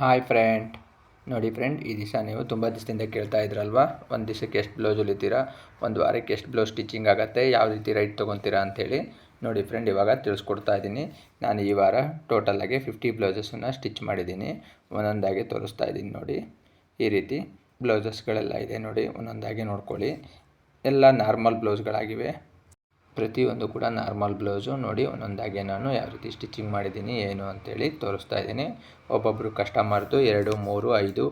Hi friend ನೋಡಿ friend ಈ ದಿವಸ ನೀವು ತುಂಬ ದಿವಸದಿಂದ ಕೇಳ್ತಾ ಇದ್ರಲ್ವಾ? ಒಂದು ದಿವಸಕ್ಕೆ ಎಷ್ಟು ಬ್ಲೌಸ್ ಹೊಲಿತೀರಾ ಒಂದು ವಾರಕ್ಕೆ ಎಷ್ಟು ಬ್ಲೌಸ್ ಸ್ಟಿಚಿಂಗ್ ಆಗುತ್ತೆ? ಯಾವ ರೀತಿ ರೈಟ್ ತೊಗೊತೀರಾ ಅಂಥೇಳಿ ನೋಡಿ ಫ್ರೆಂಡ್ ಇವಾಗ ತಿಳಿಸ್ಕೊಡ್ತಾ ಇದ್ದೀನಿ. ನಾನು ಈ ವಾರ ಟೋಟಲಾಗಿ ಫಿಫ್ಟಿ ಬ್ಲೌಸಸನ್ನು ಸ್ಟಿಚ್ ಮಾಡಿದ್ದೀನಿ. ಒಂದೊಂದಾಗಿ ತೋರಿಸ್ತಾ ಇದ್ದೀನಿ ನೋಡಿ. ಈ ರೀತಿ ಬ್ಲೌಸಸ್ಗಳೆಲ್ಲ ಇದೆ ನೋಡಿ. ಒಂದೊಂದಾಗಿ ನೋಡ್ಕೊಳ್ಳಿ. ಎಲ್ಲ ನಾರ್ಮಲ್ ಬ್ಲೌಸ್ಗಳಾಗಿವೆ ಪ್ರತಿಯೊಂದು ಕೂಡ ನಾರ್ಮಲ್ ಬ್ಲೌಸು ನೋಡಿ ಒಂದೊಂದಾಗಿ ನಾನು ಯಾವ ರೀತಿ ಸ್ಟಿಚಿಂಗ್ ಮಾಡಿದ್ದೀನಿ, ಏನು ಅಂತೇಳಿ ತೋರಿಸ್ತಾ ಇದ್ದೀನಿ. ಒಬ್ಬೊಬ್ಬರು ಕಸ್ಟಮರ್ದು ಎರಡು, ಮೂರು, ಐದು,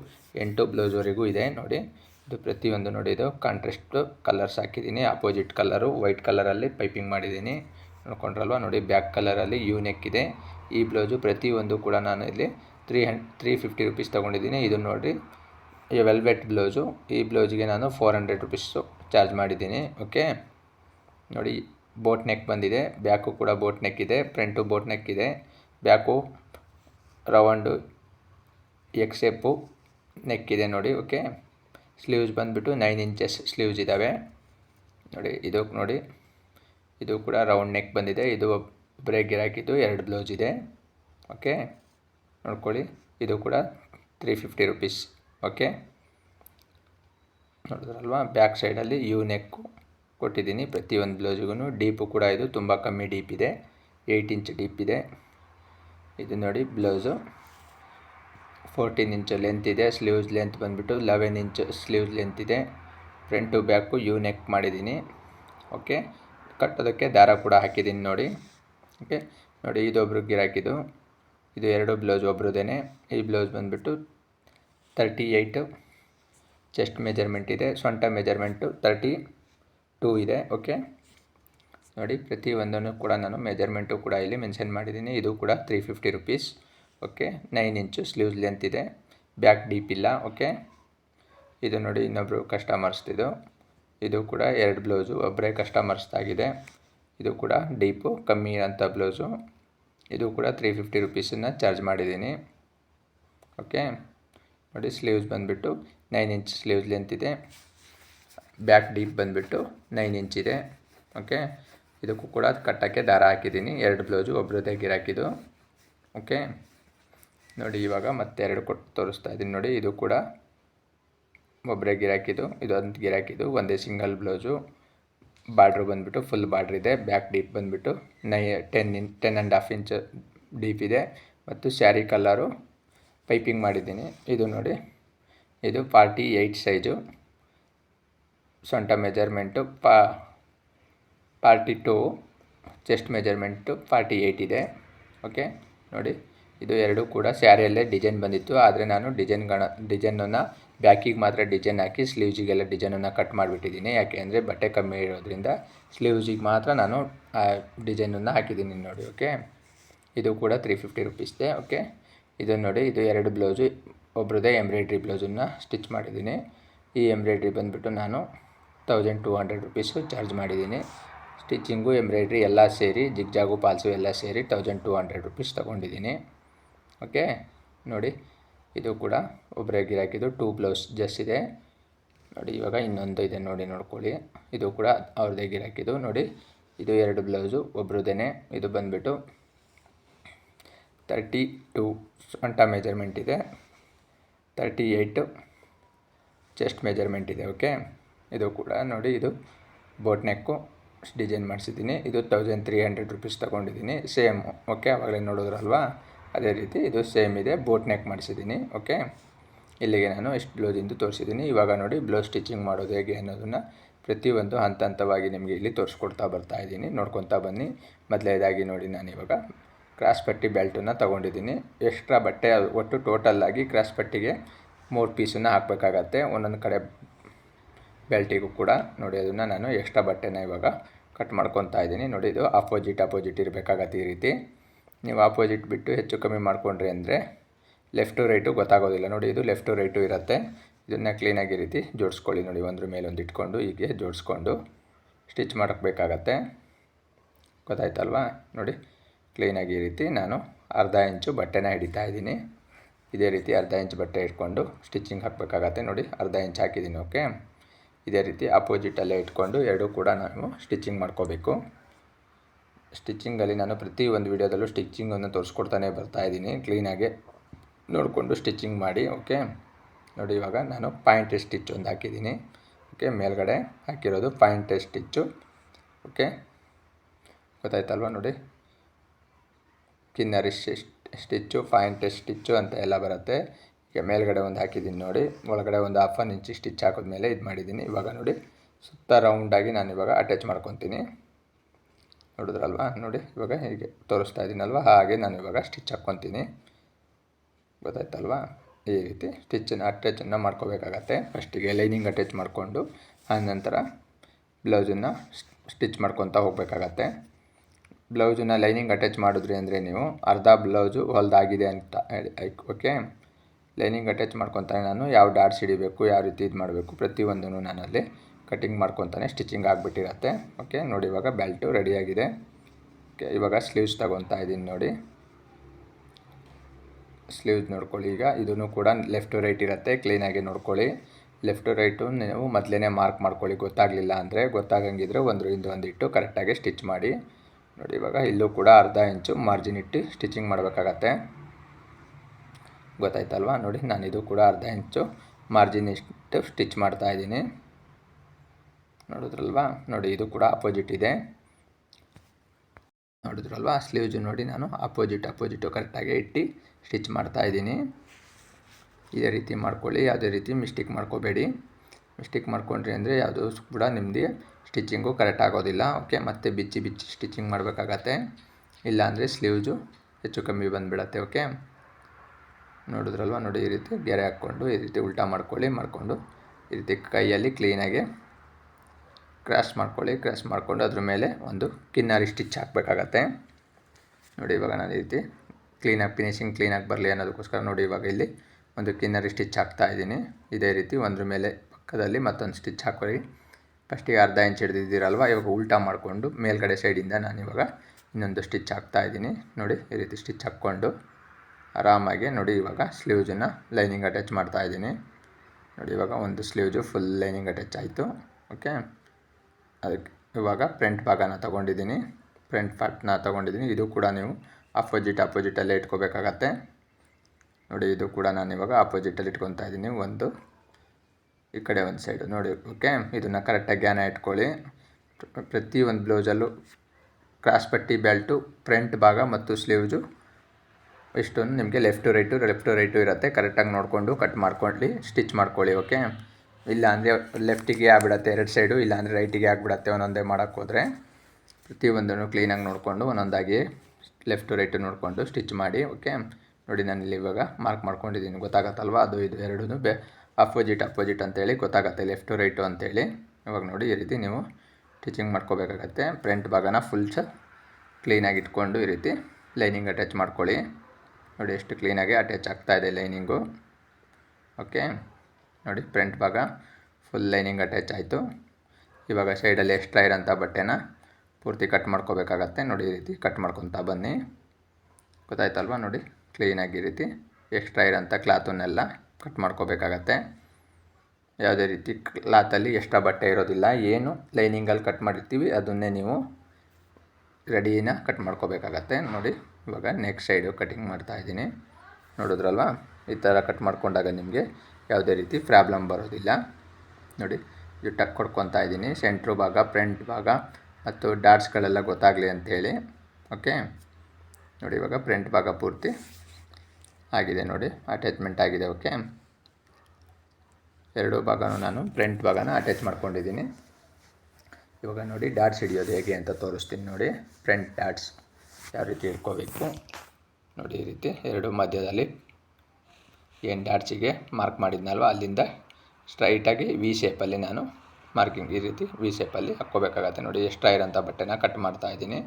ಎಂಟು ಬ್ಲೌಸ್ವರೆಗೂ ಇದೆ ನೋಡಿ. ಇದು ಪ್ರತಿಯೊಂದು ನೋಡಿ, ಇದು ಕಾಂಟ್ರಾಸ್ಟ್ ಕಲರ್ಸ್ ಹಾಕಿದ್ದೀನಿ. ಆಪೋಸಿಟ್ ಕಲರು ವೈಟ್ ಕಲರಲ್ಲಿ ಪೈಪಿಂಗ್ ಮಾಡಿದ್ದೀನಿ. ನೋಡ್ಕೊಂಡ್ರಲ್ವ ನೋಡಿ ಬ್ಯಾಕ್ ಕಲರಲ್ಲಿ ಯೂ ನೆಕ್ ಇದೆ. ಈ ಬ್ಲೌಸು ಪ್ರತಿಯೊಂದು ಕೂಡ ನಾನು ಇಲ್ಲಿ three hundred three fifty rupees ತೊಗೊಂಡಿದ್ದೀನಿ. ಇದು ನೋಡಿ ವೆಲ್ವೆಟ್ ಬ್ಲೌಸು. ಈ ಬ್ಲೌಸಿಗೆ ನಾನು ಫೋರ್ ಹಂಡ್ರೆಡ್ ರುಪೀಸು ಚಾರ್ಜ್ ಮಾಡಿದ್ದೀನಿ ಓಕೆ ನೋಡಿ ಬೋಟ್ ನೆಕ್ ಬಂದಿದೆ. ಬ್ಯಾಕು ಕೂಡ ಬೋಟ್ ನೆಕ್ ಇದೆ. ಫ್ರಂಟು ಬೋಟ್ ನೆಕ್ ಇದೆ. ಬ್ಯಾಕು ರೌಂಡು ಎಕ್ ಶೇಪು ನೆಕ್ ಇದೆ ನೋಡಿ, ಓಕೆ. ಸ್ಲೀವ್ಸ್ ಬಂದುಬಿಟ್ಟು ನೈನ್ ಇಂಚಸ್ ಸ್ಲೀವ್ಸ್ ಇದ್ದಾವೆ ನೋಡಿ, ಇದು ನೋಡಿ. ಇದು ಕೂಡ ರೌಂಡ್ ನೆಕ್ ಬಂದಿದೆ. ಇದು ಬ್ರೇಕ್ ಗಿರಾಕಿದ್ದು ಎರಡು ಬ್ಲೌಸ್ ಇದೆ. ಓಕೆ. ನೋಡ್ಕೊಳ್ಳಿ. ಇದು ಕೂಡ ತ್ರೀ ಫಿಫ್ಟಿ ರುಪೀಸ್ ಓಕೆ. ನೋಡಿದ್ರಲ್ವಾ? ಬ್ಯಾಕ್ ಸೈಡಲ್ಲಿ ಯು ನೆಕ್ಕು ಕೊಟ್ಟಿದ್ದೀನಿ. ಪ್ರತಿಯೊಂದು ಬ್ಲೌಸಿಗೂ ಡೀಪು ಕೂಡ ಇದು. ತುಂಬ ಕಮ್ಮಿ ಡೀಪ್ ಇದೆ. ಏಯ್ಟ್ ಇಂಚ್ ಡೀಪ್ ಇದೆ. ಇದು ನೋಡಿ ಬ್ಲೌಸು. ಫೋರ್ಟೀನ್ ಇಂಚ್ ಲೆಂತ್ ಇದೆ. ಸ್ಲೀವ್ಸ್ ಲೆಂತ್ ಬಂದುಬಿಟ್ಟು ಲೆವೆನ್ ಇಂಚ್ ಸ್ಲೀವ್ಸ್ ಲೆಂತ್ ಇದೆ. ಫ್ರಂಟು, ಬ್ಯಾಕು, ಯು ನೆಕ್ ಮಾಡಿದ್ದೀನಿ. ಓಕೆ? ಕಟ್ಟೋದಕ್ಕೆ ದಾರ ಕೂಡ ಹಾಕಿದ್ದೀನಿ ನೋಡಿ. ಓಕೆ? ನೋಡಿ, ಇದೊಬ್ರು ಗಿರಾಕಿದು. ಇದು ಎರಡು ಬ್ಲೌಸ್ ಒಬ್ರದೇ ಈ ಬ್ಲೌಸ್ ಬಂದುಬಿಟ್ಟು ತರ್ಟಿ ಏಯ್ಟು. ಚೆಸ್ಟ್ ಮೆಜರ್ಮೆಂಟ್ ಇದೆ. ಸೊಂಟ ಮೆಜರ್ಮೆಂಟು ತರ್ಟಿ. ಟೂ ಇದೆ ಓಕೆ ನೋಡಿ, ಪ್ರತಿಯೊಂದನ್ನು ಕೂಡ ನಾನು ಮೆಜರ್ಮೆಂಟು ಕೂಡ ಇಲ್ಲಿ ಮೆನ್ಷನ್ ಮಾಡಿದ್ದೀನಿ. ಇದು ಕೂಡ three fifty rupees okay nine inch sleeves length ಇದೆ. ಬ್ಯಾಕ್ ಡೀಪ್ ಇಲ್ಲ ಓಕೆ ಇದು ನೋಡಿ ಇನ್ನೊಬ್ಬರು ಕಸ್ಟಮರ್ಸ್ದಿದು ಇದು. ಕೂಡ ಎರಡು ಬ್ಲೌಸು ಒಬ್ಬರೇ ಕಸ್ಟಮರ್ಸ್ದಾಗಿದೆ ಇದು ಕೂಡ ಡೀಪು ಕಮ್ಮಿ ಅಂತ ಬ್ಲೌಸು ಇದು ಕೂಡ ತ್ರೀ ಫಿಫ್ಟಿ ರುಪೀಸನ್ನು ಚಾರ್ಜ್ ಮಾಡಿದ್ದೀನಿ ಓಕೆ ನೋಡಿ ಸ್ಲೀವ್ಸ್ ಬಂದುಬಿಟ್ಟು ನೈನ್ ಇಂಚ್ ಸ್ಲೀವ್ಸ್ ಲೆಂತ್ ಇದೆ. ಬ್ಯಾಕ್ ಡೀಪ್ ಬಂದುಬಿಟ್ಟು ನೈನ್ ಇಂಚ್ ಇದೆ. ಓಕೆ ಇದಕ್ಕೂ ಕೂಡ ಕಟ್ಟೋಕ್ಕೆ ದಾರ ಹಾಕಿದ್ದೀನಿ. ಎರಡು ಬ್ಲೌಸು ಒಬ್ಬರದೇ ಗಿರಾಕಿದು ಓಕೆ ನೋಡಿ, ಇವಾಗ ಮತ್ತೆ ಎರಡು ಕೊಟ್ಟು ತೋರಿಸ್ತಾ ಇದ್ದೀನಿ ನೋಡಿ. ಇದು ಕೂಡ ಒಬ್ಬರೇ ಗಿರಾಕಿದು ಒಂದು ಗಿರಾಕಿದು ಒಂದೇ ಸಿಂಗಲ್ ಬ್ಲೌಸು ಬಾರ್ಡ್ರ್ ಬಂದುಬಿಟ್ಟು ಫುಲ್ ಬಾರ್ಡ್ರ್ ಇದೆ. ಬ್ಯಾಕ್ ಡೀಪ್ ಬಂದುಬಿಟ್ಟು nine ten in ten and half inch deep ಇದೆ. ಮತ್ತು ಸ್ಯಾರಿ ಕಲ್ಲರು ಪೈಪಿಂಗ್ ಮಾಡಿದ್ದೀನಿ. ಇದು ನೋಡಿ. ಇದು ಫಾರ್ಟಿ ಏಯ್ಟ್ ಸೈಜು. ಸೊಂಟ ಮೆಜರ್ಮೆಂಟು, ಪಾ, party two, chest measurement forty eight ಇದೆ. ಓಕೆ, ನೋಡಿ, ಇದು ಎರಡೂ ಕೂಡ ಸ್ಯಾರಿಯಲ್ಲೇ ಡಿಸೈನ್ ಬಂದಿತ್ತು. ಆದರೆ ನಾನು ಡಿಸೈನ್ಗಳ ಡಿಸೈನನ್ನು, ಬ್ಯಾಕಿಗೆ ಮಾತ್ರ ಡಿಸೈನ್ ಹಾಕಿ ಸ್ಲೀವ್ಸಿಗೆಲ್ಲ ಡಿಸೈನನ್ನು ಕಟ್ ಮಾಡಿಬಿಟ್ಟಿದ್ದೀನಿ. ಯಾಕೆ ಅಂದರೆ ಬಟ್ಟೆ ಕಮ್ಮಿ ಇರೋದ್ರಿಂದ ಸ್ಲೀವ್ಸಿಗೆ ಮಾತ್ರ ನಾನು ಡಿಸೈನನ್ನು ಹಾಕಿದ್ದೀನಿ ನೋಡಿ, ಓಕೆ. ಇದು ಕೂಡ ತ್ರೀ ಫಿಫ್ಟಿ ರುಪೀಸ್ದೆ, ಓಕೆ. ಇದು ನೋಡಿ, ಇದು ಎರಡು ಬ್ಲೌಸು ಒಬ್ರದೇ ಎಂಬ್ರಾಯ್ಡ್ರಿ ಬ್ಲೌಸನ್ನು ಸ್ಟಿಚ್ ಮಾಡಿದ್ದೀನಿ. ಈ ಎಂಬ್ರಾಯ್ಡ್ರಿ ಬಂದುಬಿಟ್ಟು ನಾನು thousand two hundred rupees charge ಮಾಡಿದ್ದೀನಿ. ಸ್ಟಿಚಿಂಗು, ಎಂಬ್ರಾಯ್ಡ್ರಿ ಎಲ್ಲ ಸೇರಿ, ಜಿಗ್ಜಾಗು, ಪಾಲ್ಸು ಎಲ್ಲ ಸೇರಿ ತೌಸಂಡ್ ಟು ಹಂಡ್ರೆಡ್ ರುಪೀಸ್ ತೊಗೊಂಡಿದ್ದೀನಿ. ಓಕೆ, ನೋಡಿ, ಇದು ಕೂಡ ಒಬ್ಬರೇ ಗಿರಾಕಿದು ಟೂ ಬ್ಲೌಸ್ ಜಸ್ ಇದೆ. ನೋಡಿ, ಇವಾಗ ಇನ್ನೊಂದು ಇದೆ, ನೋಡಿ, ನೋಡ್ಕೊಳ್ಳಿ. ಇದು ಕೂಡ ಅವ್ರದ್ದೇ ಗಿರಾಕಿದು. ನೋಡಿ, ಇದು ಎರಡು ಬ್ಲೌಸು ಒಬ್ರದ್ದೇನೆ ಇದು ಬಂದುಬಿಟ್ಟು ತರ್ಟಿ ಟೂ ಸೊಂಟ ಮೆಜರ್ಮೆಂಟ್ ಇದೆ. ತರ್ಟಿ ಏಯ್ಟು ಚೆಸ್ಟ್ ಮೆಜರ್ಮೆಂಟ್ ಇದೆ, ಓಕೆ. ಇದು ಕೂಡ ನೋಡಿ, ಇದು ಬೋಟ್ ನೆಕ್ಕು ಡಿಸೈನ್ ಮಾಡಿಸಿದ್ದೀನಿ. ಇದು ತೌಸಂಡ್ ತ್ರೀ ಹಂಡ್ರೆಡ್ ರುಪೀಸ್ ತೊಗೊಂಡಿದ್ದೀನಿ. Same, okay? ಆವಾಗಲೇ ನೋಡಿದ್ರಲ್ವಾ? ಅದೇ ರೀತಿ ಇದು ಸೇಮ್ ಇದೆ. ಬೋಟ್ ನೆಕ್ ಮಾಡಿಸಿದ್ದೀನಿ, ಓಕೆ? ಇಲ್ಲಿಗೆ ನಾನು ಎಷ್ಟು ಬ್ಲೌಸಿಂದು ತೋರಿಸಿದ್ದೀನಿ. ಇವಾಗ ನೋಡಿ, ಬ್ಲೌಸ್ ಸ್ಟಿಚಿಂಗ್ ಮಾಡೋದು ಹೇಗೆ ಅನ್ನೋದನ್ನು ಪ್ರತಿಯೊಂದು ಹಂತ ಹಂತವಾಗಿ ನಿಮಗೆ ಇಲ್ಲಿ ತೋರಿಸ್ಕೊಡ್ತಾ ಬರ್ತಾ ಇದ್ದೀನಿ. ನೋಡ್ಕೊತಾ ಬನ್ನಿ. ಮೊದಲೇದಾಗಿ ನೋಡಿ, ನಾನು ಇವಾಗ ಕ್ರಾಸ್ ಪಟ್ಟಿ ಬೆಲ್ಟನ್ನು ತೊಗೊಂಡಿದ್ದೀನಿ. ಎಕ್ಸ್ಟ್ರಾ ಬಟ್ಟೆ, ಒಟ್ಟು ಟೋಟಲ್ ಆಗಿ ಕ್ರಾಸ್ ಪಟ್ಟಿಗೆ ಮೂರು ಪೀಸನ್ನು ಹಾಕಬೇಕಾಗತ್ತೆ. ಒಂದೊಂದು ಕಡೆ ಬೆಲ್ಟಿಗೂ ಕೂಡ ನೋಡಿ ಅದನ್ನು ನಾನು ಎಕ್ಸ್ಟ್ರಾ ಬಟ್ಟೆನ ಇವಾಗ ಕಟ್ ಮಾಡ್ಕೊತಾ ಇದ್ದೀನಿ. ನೋಡಿ ಇದು ಆಪೋಸಿಟ್ ಆಪೋಸಿಟ್ ಇರಬೇಕಾಗತ್ತೆ ಈ ರೀತಿ. ನೀವು ಆಪೋಸಿಟ್ ಬಿಟ್ಟು ಹೆಚ್ಚು ಕಮ್ಮಿ ಮಾಡ್ಕೊಂಡ್ರಿ ಅಂದರೆ ಲೆಫ್ಟು ರೈಟು ಗೊತ್ತಾಗೋದಿಲ್ಲ. ನೋಡಿ ಇದು ಲೆಫ್ಟು ರೈಟು ಇರುತ್ತೆ. ಇದನ್ನು ಕ್ಲೀನಾಗಿ ರೀತಿ ಜೋಡಿಸ್ಕೊಳ್ಳಿ. ನೋಡಿ ಒಂದ್ರ ಮೇಲೆ ಒಂದು ಇಟ್ಕೊಂಡು ಹೀಗೆ ಜೋಡಿಸ್ಕೊಂಡು ಸ್ಟಿಚ್ ಮಾಡಬೇಕಾಗುತ್ತೆ. ಗೊತ್ತಾಯ್ತಲ್ವಾ? ನೋಡಿ ಕ್ಲೀನಾಗಿ ಈ ರೀತಿ ನಾನು ಅರ್ಧ ಇಂಚು ಬಟ್ಟೆನ ಹಿಡಿತಾ ಇದ್ದೀನಿ. ಇದೇ ರೀತಿ ಅರ್ಧ ಇಂಚು ಬಟ್ಟೆ ಇಟ್ಕೊಂಡು ಸ್ಟಿಚಿಂಗ್ ಹಾಕಬೇಕಾಗತ್ತೆ. ನೋಡಿ ಅರ್ಧ ಇಂಚು ಹಾಕಿದ್ದೀನಿ ಓಕೆ ಇದೇ ರೀತಿ ಅಪೋಸಿಟಲ್ಲೇ ಇಟ್ಕೊಂಡು ಎರಡೂ ಕೂಡ ನಾವು ಸ್ಟಿಚಿಂಗ್ ಮಾಡ್ಕೋಬೇಕು. ಸ್ಟಿಚಿಂಗಲ್ಲಿ ನಾನು ಪ್ರತಿ ಒಂದು ವೀಡಿಯೋದಲ್ಲೂ ಸ್ಟಿಚಿಂಗನ್ನು ತೋರಿಸ್ಕೊಡ್ತಾನೆ ಬರ್ತಾಯಿದ್ದೀನಿ ಕ್ಲೀನಾಗಿ ನೋಡಿಕೊಂಡು ಸ್ಟಿಚಿಂಗ್ ಮಾಡಿ ಓಕೆ ನೋಡಿ ಇವಾಗ ನಾನು ಪಾಯಿಂಟ್ ಸ್ಟಿಚ್ ಒಂದು ಹಾಕಿದ್ದೀನಿ. ಓಕೆ ಮೇಲ್ಗಡೆ ಹಾಕಿರೋದು ಪಾಯಿಂಟ್ ಸ್ಟಿಚ್ಚು ಓಕೆ ಗೊತ್ತಾಯ್ತಲ್ವ ನೋಡಿ? ಕಿನ್ನರಿ ಸ್ಟಿಚ್ಚು ಪಾಯಿಂಟ್ ಸ್ಟಿಚ್ಚು ಅಂತ ಎಲ್ಲ ಬರುತ್ತೆ. ಮೇಲ್ಗಡೆ ಒಂದು ಹಾಕಿದ್ದೀನಿ ನೋಡಿ. ಒಳಗಡೆ ಒಂದು ಹಾಫ್ ಆನ್ ಇಂಚು ಸ್ಟಿಚ್ ಹಾಕಿದ್ಮೇಲೆ ಇದು ಮಾಡಿದ್ದೀನಿ. ಇವಾಗ ನೋಡಿ, ಸುತ್ತ ರೌಂಡಾಗಿ ನಾನು ಇವಾಗ ಅಟ್ಯಾಚ್ ಮಾಡ್ಕೊತೀನಿ. ನೋಡಿದ್ರಲ್ವಾ? ನೋಡಿ, ಇವಾಗ ಹೀಗೆ ತೋರಿಸ್ತಾ ಇದ್ದೀನಲ್ವ? ಹಾಗೆ ನಾನು ಇವಾಗ ಸ್ಟಿಚ್ ಹಾಕ್ಕೊತೀನಿ. ಗೊತ್ತಾಯ್ತಲ್ವಾ? ಈ ರೀತಿ ಸ್ಟಿಚ್ಚನ್ನು ಅಟ್ಯಾಚನ್ನು ಮಾಡ್ಕೋಬೇಕಾಗತ್ತೆ. ಫಸ್ಟಿಗೆ ಲೈನಿಂಗ್ ಅಟ್ಯಾಚ್ ಮಾಡಿಕೊಂಡು ಆನಂತರ ಬ್ಲೌಸನ್ನು ಸ್ಟಿಚ್ ಮಾಡ್ಕೊತಾ ಹೋಗಬೇಕಾಗತ್ತೆ. ಬ್ಲೌಸನ್ನು ಲೈನಿಂಗ್ ಅಟ್ಯಾಚ್ ಮಾಡಿದ್ರಿ ಅಂದರೆ ನೀವು ಅರ್ಧ ಬ್ಲೌಸು ಹೊಲ್ದಾಗಿದೆ ಅಂತ ಹೇಳಿ ಓಕೆ ಲೈನಿಂಗ್ ಅಟ್ಯಾಚ್ ಮಾಡ್ಕೊತಾನೆ ನಾನು, ಯಾವ ಡಾಟ್ಸ್ ಹಿಡಿಬೇಕು, ಯಾವ ರೀತಿ ಇದು ಮಾಡಬೇಕು, ಪ್ರತಿಯೊಂದನ್ನು ನಾನಲ್ಲಿ ಕಟಿಂಗ್ ಮಾಡ್ಕೊತಾನೆ ಸ್ಟಿಚಿಂಗ್ ಆಗಿಬಿಟ್ಟಿರತ್ತೆ. ಓಕೆ, ನೋಡಿ ಇವಾಗ ಬೆಲ್ಟು ರೆಡಿಯಾಗಿದೆ. ಓಕೆ, ಇವಾಗ ಸ್ಲೀವ್ಸ್ ತಗೊತಾ ಇದ್ದೀನಿ ನೋಡಿ. ಸ್ಲೀವ್ಸ್ ನೋಡ್ಕೊಳ್ಳಿ ಈಗ, ಇದನ್ನು ಕೂಡ ಲೆಫ್ಟು ರೈಟ್ ಇರುತ್ತೆ ಕ್ಲೀನಾಗಿ ನೋಡ್ಕೊಳ್ಳಿ. ಲೆಫ್ಟು ರೈಟು ನೀವು ಮೊದಲೇ ಮಾರ್ಕ್ ಮಾಡ್ಕೊಳ್ಳಿ, ಗೊತ್ತಾಗಲಿಲ್ಲ ಅಂದರೆ, ಗೊತ್ತಾಗಂಗಿದ್ರೆ ಒಂದು ಇಂದು ಒಂದು ಇಟ್ಟು ಕರೆಕ್ಟಾಗಿ ಸ್ಟಿಚ್ ಮಾಡಿ. ನೋಡಿ ಇವಾಗ ಇಲ್ಲೂ ಕೂಡ ಅರ್ಧ ಇಂಚು ಮಾರ್ಜಿನ್ ಇಟ್ಟು ಸ್ಟಿಚಿಂಗ್ ಮಾಡಬೇಕಾಗತ್ತೆ. ಗೊತ್ತಾಯ್ತಲ್ವಾ? ನೋಡಿ ನಾನು ಇದು ಕೂಡ ಅರ್ಧ ಇಂಚು ಮಾರ್ಜಿನ್ ಇಷ್ಟು ಸ್ಟಿಚ್ ಮಾಡ್ತಾ ಇದ್ದೀನಿ. ನೋಡಿದ್ರಲ್ವಾ? ನೋಡಿ, ಇದು ಕೂಡ ಅಪೋಸಿಟ್ ಇದೆ. ನೋಡಿದ್ರಲ್ವಾ? ಸ್ಲೀವ್ಜು ನೋಡಿ, ನಾನು ಅಪೋಸಿಟ್ ಅಪೋಸಿಟು ಕರೆಕ್ಟಾಗಿ ಇಟ್ಟು ಸ್ಟಿಚ್ ಮಾಡ್ತಾ ಇದ್ದೀನಿ. ಇದೇ ರೀತಿ ಮಾಡ್ಕೊಳ್ಳಿ, ಯಾವುದೇ ರೀತಿ ಮಿಸ್ಟೇಕ್ ಮಾಡ್ಕೋಬೇಡಿ. ಮಿಸ್ಟೇಕ್ ಮಾಡ್ಕೊಂಡ್ರಿ ಅಂದರೆ ಯಾವುದು ಕೂಡ ನಿಮ್ಮದು ಸ್ಟಿಚಿಂಗು ಕರೆಕ್ಟ್ ಆಗೋದಿಲ್ಲ. ಓಕೆ ಮತ್ತೆ ಬಿಚ್ಚಿ ಬಿಚ್ಚಿ ಸ್ಟಿಚಿಂಗ್ ಮಾಡಬೇಕಾಗತ್ತೆ. ಇಲ್ಲಾಂದರೆ ಸ್ಲೀವ್ಸು ಹೆಚ್ಚು ಕಮ್ಮಿ ಬಂದುಬಿಡತ್ತೆ ಓಕೆ ನೋಡಿದ್ರಲ್ವ? ನೋಡಿ, ಈ ರೀತಿ ಗೆರೆ ಹಾಕ್ಕೊಂಡು, ಈ ರೀತಿ ಉಲ್ಟಾ ಮಾಡ್ಕೊಳ್ಳಿ, ಮಾಡಿಕೊಂಡು, ಈ ರೀತಿ ಕೈಯಲ್ಲಿ ಕ್ಲೀನಾಗಿ ಕ್ರಾಸ್ ಮಾಡ್ಕೊಳ್ಳಿ ಕ್ರಾಸ್ ಮಾಡಿಕೊಂಡು ಅದ್ರ ಮೇಲೆ ಒಂದು ಕಿನ್ನಾರಿ ಸ್ಟಿಚ್ ಹಾಕಬೇಕಾಗತ್ತೆ. ನೋಡಿ, ಇವಾಗ ನಾನು ಈ ರೀತಿ ಕ್ಲೀನಾಗಿ ಫಿನಿಶಿಂಗ್ ಕ್ಲೀನಾಗಿ ಬರಲಿ ಅನ್ನೋದಕ್ಕೋಸ್ಕರ ನೋಡಿ, ಇವಾಗ ಇಲ್ಲಿ ಒಂದು ಕಿನ್ನರಿ ಸ್ಟಿಚ್ ಹಾಕ್ತಾ ಇದ್ದೀನಿ. ಇದೇ ರೀತಿ ಒಂದ್ರ ಮೇಲೆ ಪಕ್ಕದಲ್ಲಿ ಮತ್ತೊಂದು ಸ್ಟಿಚ್ ಹಾಕೊಳ್ಳಿ. ಫಸ್ಟಿಗೆ ಅರ್ಧ ಇಂಚ್ ಹಿಡಿದಿದ್ದೀರಲ್ವ? ಇವಾಗ ಉಲ್ಟಾ ಮಾಡಿಕೊಂಡು ಮೇಲ್ಗಡೆ ಸೈಡಿಂದ ನಾನು ಇವಾಗ ಇನ್ನೊಂದು ಸ್ಟಿಚ್ ಹಾಕ್ತಾ ಇದ್ದೀನಿ. ನೋಡಿ, ಈ ರೀತಿ ಸ್ಟಿಚ್ ಹಾಕ್ಕೊಂಡು ಆರಾಮಾಗಿ ನೋಡಿ, ಇವಾಗ ಸ್ಲೀವ್ಸನ್ನು ಲೈನಿಂಗ್ ಅಟ್ಯಾಚ್ ಮಾಡ್ತಾ ಇದ್ದೀನಿ. ನೋಡಿ, ಇವಾಗ ಒಂದು ಸ್ಲೀವ್ಜು ಫುಲ್ ಲೈನಿಂಗ್ ಅಟ್ಯಾಚ್ ಆಯಿತು. ಓಕೆ? ಅದಕ್ಕೆ ಇವಾಗ ಫ್ರಂಟ್ ಭಾಗನ ತೊಗೊಂಡಿದ್ದೀನಿ. ಫ್ರಂಟ್ ಪಾರ್ಟ್ನ ತೊಗೊಂಡಿದ್ದೀನಿ. ಇದು ಕೂಡ ನೀವು ಅಪೋಸಿಟ್ ಅಪೋಸಿಟಲ್ಲೇ ಇಟ್ಕೋಬೇಕಾಗತ್ತೆ. ನೋಡಿ, ಇದು ಕೂಡ ನಾನು ಇವಾಗ ಅಪೋಸಿಟಲ್ಲಿ ಇಟ್ಕೊತಾ ಇದ್ದೀನಿ. ಒಂದು, ಈ ಕಡೆ ಒಂದು ಸೈಡು ನೋಡಿ, ಓಕೆ? ಇದನ್ನು ಕರೆಕ್ಟಾಗಿ ಜ್ಞಾನ ಇಟ್ಕೊಳ್ಳಿ. ಪ್ರತಿಯೊಂದು ಬ್ಲೌಸಲ್ಲೂ ಕ್ರಾಸ್ ಪಟ್ಟಿ ಬೆಲ್ಟು ಫ್ರಂಟ್ ಭಾಗ ಮತ್ತು ಸ್ಲೀವ್ಸು ಇಷ್ಟೊಂದು ನಿಮಗೆ ಲೆಫ್ಟು ರೈಟು ಲೆಫ್ಟು ರೈಟು ಇರುತ್ತೆ, ಕರೆಕ್ಟಾಗಿ ನೋಡಿಕೊಂಡು ಕಟ್ ಮಾಡ್ಕೊಳ್ಳಿ, ಸ್ಟಿಚ್ ಮಾಡ್ಕೊಳ್ಳಿ, ಓಕೆ? ಇಲ್ಲ ಅಂದರೆ ಲೆಫ್ಟಿಗೆ ಆಗ್ಬಿಡತ್ತೆ ಎರಡು ಸೈಡು ಇಲ್ಲ ಅಂದರೆ ರೈಟಿಗೆ ಆಗಿಬಿಡತ್ತೆ ಒಂದೊಂದೇ ಮಾಡೋಕ್ಕೆ ಹೋದರೆ. ಪ್ರತಿಯೊಂದನ್ನು ಕ್ಲೀನಾಗಿ ನೋಡಿಕೊಂಡು ಒಂದೊಂದಾಗಿ ಲೆಫ್ಟು ರೈಟು ನೋಡಿಕೊಂಡು ಸ್ಟಿಚ್ ಮಾಡಿ, ಓಕೆ? ನೋಡಿ, ನಾನು ಇಲ್ಲಿ ಇವಾಗ ಮಾರ್ಕ್ ಮಾಡ್ಕೊಂಡಿದ್ದೀನಿ, ಗೊತ್ತಾಗತ್ತಲ್ವ? ಅದು ಇದು ಎರಡೂ ಬೆ ಅಪೋಸಿಟ್ ಅಪೋಸಿಟ್ ಅಂತೇಳಿ ಗೊತ್ತಾಗತ್ತೆ, ಲೆಫ್ಟು ರೈಟು ಅಂತೇಳಿ. ಇವಾಗ ನೋಡಿ, ಈ ರೀತಿ ನೀವು ಸ್ಟಿಚಿಂಗ್ ಮಾಡ್ಕೋಬೇಕಾಗತ್ತೆ. ಫ್ರಂಟ್ ಭಾಗನ ಫುಲ್ ಸ ಕ್ಲೀನಾಗಿ ಇಟ್ಕೊಂಡು ಈ ರೀತಿ ಲೈನಿಂಗ್ ಅಟ್ಯಾಚ್ ಮಾಡ್ಕೊಳ್ಳಿ. ನೋಡಿ ಎಷ್ಟು ಕ್ಲೀನಾಗಿ ಅಟ್ಯಾಚ್ ಆಗ್ತಾ ಇದೆ ಲೈನಿಂಗು ಓಕೆ ನೋಡಿ ಫ್ರಂಟ್ ಭಾಗ ಫುಲ್ ಲೈನಿಂಗ್ ಅಟ್ಯಾಚ್ ಆಯಿತು. ಇವಾಗ ಸೈಡಲ್ಲಿ ಎಕ್ಸ್ಟ್ರಾ ಇರೋಂಥ ಬಟ್ಟೆನ ಪೂರ್ತಿ ಕಟ್ ಮಾಡ್ಕೋಬೇಕಾಗತ್ತೆ. ನೋಡಿ ಈ ರೀತಿ ಕಟ್ ಮಾಡ್ಕೊತಾ ಬನ್ನಿ. ಗೊತ್ತಾಯ್ತಲ್ವ? ನೋಡಿ ಕ್ಲೀನಾಗಿ ಈ ರೀತಿ ಎಕ್ಸ್ಟ್ರಾ ಇರೋಂಥ ಕ್ಲಾತನ್ನೆಲ್ಲ ಕಟ್ ಮಾಡ್ಕೋಬೇಕಾಗತ್ತೆ. ಯಾವುದೇ ರೀತಿ ಕ್ಲಾತಲ್ಲಿ ಎಕ್ಸ್ಟ್ರಾ ಬಟ್ಟೆ ಇರೋದಿಲ್ಲ. ಏನು ಲೈನಿಂಗಲ್ಲಿ ಕಟ್ ಮಾಡಿರ್ತೀವಿ, ಅದನ್ನೇ ನೀವು ರೆಡಿನ ಕಟ್ ಮಾಡ್ಕೋಬೇಕಾಗತ್ತೆ. ನೋಡಿ ಇವಾಗ ನೆಕ್ಸ್ಟ್ ಸೈಡು ಕಟಿಂಗ್ ಮಾಡ್ತಾ ಇದ್ದೀನಿ. ನೋಡಿದ್ರಲ್ವ? ಈ ಥರ ಕಟ್ ಮಾಡ್ಕೊಂಡಾಗ ನಿಮಗೆ ಯಾವುದೇ ರೀತಿ ಪ್ರಾಬ್ಲಮ್ ಬರೋದಿಲ್ಲ. ನೋಡಿ, ಇದು ಟಕ್ ಕೊಡ್ಕೊತಾ ಇದ್ದೀನಿ. ಸೆಂಟ್ರು ಭಾಗ ಫ್ರಂಟ್ ಭಾಗ ಮತ್ತು ಡಾಟ್ಸ್ಗಳೆಲ್ಲ ಗೊತ್ತಾಗಲಿ ಅಂಥೇಳಿ ಓಕೆ ನೋಡಿ, ಇವಾಗ ಫ್ರಂಟ್ ಭಾಗ ಪೂರ್ತಿ ಆಗಿದೆ ನೋಡಿ ಅಟ್ಯಾಚ್ಮೆಂಟ್ ಆಗಿದೆ ಓಕೆ ಎರಡು ಭಾಗನೂ ನಾನು ಫ್ರಂಟ್ ಭಾಗನ ಅಟ್ಯಾಚ್ ಮಾಡ್ಕೊಂಡಿದ್ದೀನಿ. ಇವಾಗ ನೋಡಿ ಡಾಟ್ಸ್ ಹಿಡಿಯೋದು ಹೇಗೆ ಅಂತ ತೋರಿಸ್ತೀನಿ ನೋಡಿ ಫ್ರಂಟ್ ಡಾಟ್ಸ್ ಯಾವ ರೀತಿ ಇಟ್ಕೋಬೇಕು ನೋಡಿ, ಈ ರೀತಿ ಎರಡು ಮಧ್ಯದಲ್ಲಿ ಏನು ಡಾಟ್ಸಿಗೆ ಮಾರ್ಕ್ ಮಾಡಿದ್ನಲ್ವ? ಅಲ್ಲಿಂದ ಸ್ಟ್ರೈಟಾಗಿ ವಿ ಶೇಪಲ್ಲಿ ನಾನು ಮಾರ್ಕಿಂಗ್ ಈ ರೀತಿ ವಿ ಶೇಪಲ್ಲಿ ಹಾಕ್ಕೋಬೇಕಾಗತ್ತೆ. ನೋಡಿ ಎಕ್ಸ್ಟ್ರಾ ಇರೋಂಥ ಬಟ್ಟೆನ ಕಟ್ ಮಾಡ್ತಾ ಇದ್ದೀನಿ.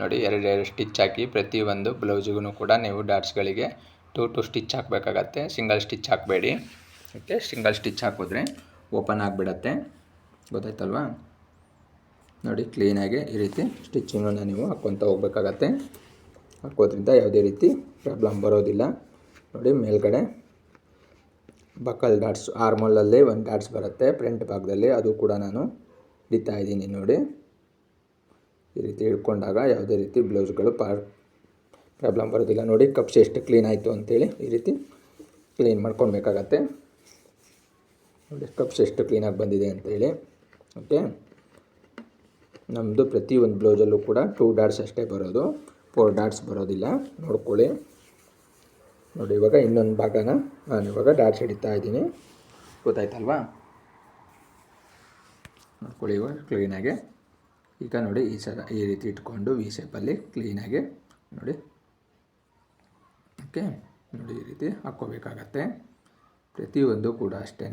ನೋಡಿ, ಎರಡು ಎರಡು ಸ್ಟಿಚ್ ಹಾಕಿ ಪ್ರತಿಯೊಂದು ಬ್ಲೌಸಿಗೂ ಕೂಡ ನೀವು ಡಾಟ್ಸ್ಗಳಿಗೆ ಟು ಟು ಸ್ಟಿಚ್ ಹಾಕಬೇಕಾಗತ್ತೆ. ಸಿಂಗಲ್ ಸ್ಟಿಚ್ ಹಾಕಬೇಡಿ. ಓಕೆ ಸಿಂಗಲ್ ಸ್ಟಿಚ್ ಹಾಕಿದ್ರೆ ಓಪನ್ ಆಗಿಬಿಡತ್ತೆ. ಗೊತ್ತಾಯ್ತಲ್ವಾ? ನೋಡಿ ಕ್ಲೀನಾಗಿ ಈ ರೀತಿ ಸ್ಟಿಚಿಂಗನ್ನು ನೀವು ಹಾಕ್ಕೊತ ಹೋಗ್ಬೇಕಾಗತ್ತೆ. ಹಾಕೋದ್ರಿಂದ ಯಾವುದೇ ರೀತಿ ಪ್ರಾಬ್ಲಮ್ ಬರೋದಿಲ್ಲ. ನೋಡಿ, ಮೇಲ್ಗಡೆ ಬಕಲ್ ಡಾಟ್ಸ್ ಆರ್ಮಲಲ್ಲಿ ಒಂದು ಡಾಟ್ಸ್ ಬರುತ್ತೆ. ಫ್ರಂಟ್ ಭಾಗದಲ್ಲಿ ಅದು ಕೂಡ ನಾನು ಹಿಡಿತಾ ಇದ್ದೀನಿ ನೋಡಿ. ಈ ರೀತಿ ಹಿಡ್ಕೊಂಡಾಗ ಯಾವುದೇ ರೀತಿ ಬ್ಲೌಸ್ಗಳು ಪಾರ್ ಪ್ರಾಬ್ಲಮ್ ಬರೋದಿಲ್ಲ ನೋಡಿ. ಕಪ್ಸ್ ಎಷ್ಟು ಕ್ಲೀನ್ ಆಯಿತು ಅಂತೇಳಿ ಈ ರೀತಿ ಕ್ಲೀನ್ ಮಾಡ್ಕೊಳ್ಬೇಕಾಗತ್ತೆ. ನೋಡಿ ಕಪ್ಸ್ ಎಷ್ಟು ಕ್ಲೀನಾಗಿ ಬಂದಿದೆ ಅಂತೇಳಿ. ಓಕೆ ನಮ್ಮದು ಪ್ರತಿಯೊಂದು ಬ್ಲೌಸಲ್ಲೂ ಕೂಡ ಟೂ ಡಾಟ್ಸ್ ಅಷ್ಟೇ ಬರೋದು. ಫೋರ್ ಡಾಟ್ಸ್ ಬರೋದಿಲ್ಲ. ನೋಡ್ಕೊಳ್ಳಿ. ನೋಡಿ, ಇವಾಗ ಇನ್ನೊಂದು ಭಾಗನ ನಾನು ಇವಾಗ ಡಾಟ್ಸ್ ಹಿಡಿತಾ ಇದ್ದೀನಿ. ಗೊತ್ತಾಯ್ತಲ್ವಾ? ನೋಡ್ಕೊಳ್ಳಿ ಇವಾಗ ಕ್ಲೀನಾಗೆ ಈಗ ನೋಡಿ, ಈ ಸಲ ಈ ರೀತಿ ಇಟ್ಕೊಂಡು ವಿ ಶೇಪಲ್ಲಿ ಕ್ಲೀನಾಗೆ ನೋಡಿ. ಓಕೆ ನೋಡಿ, ಈ ರೀತಿ ಹಾಕ್ಕೋಬೇಕಾಗತ್ತೆ. ಪ್ರತಿಯೊಂದು ಕೂಡ ಅಷ್ಟೇ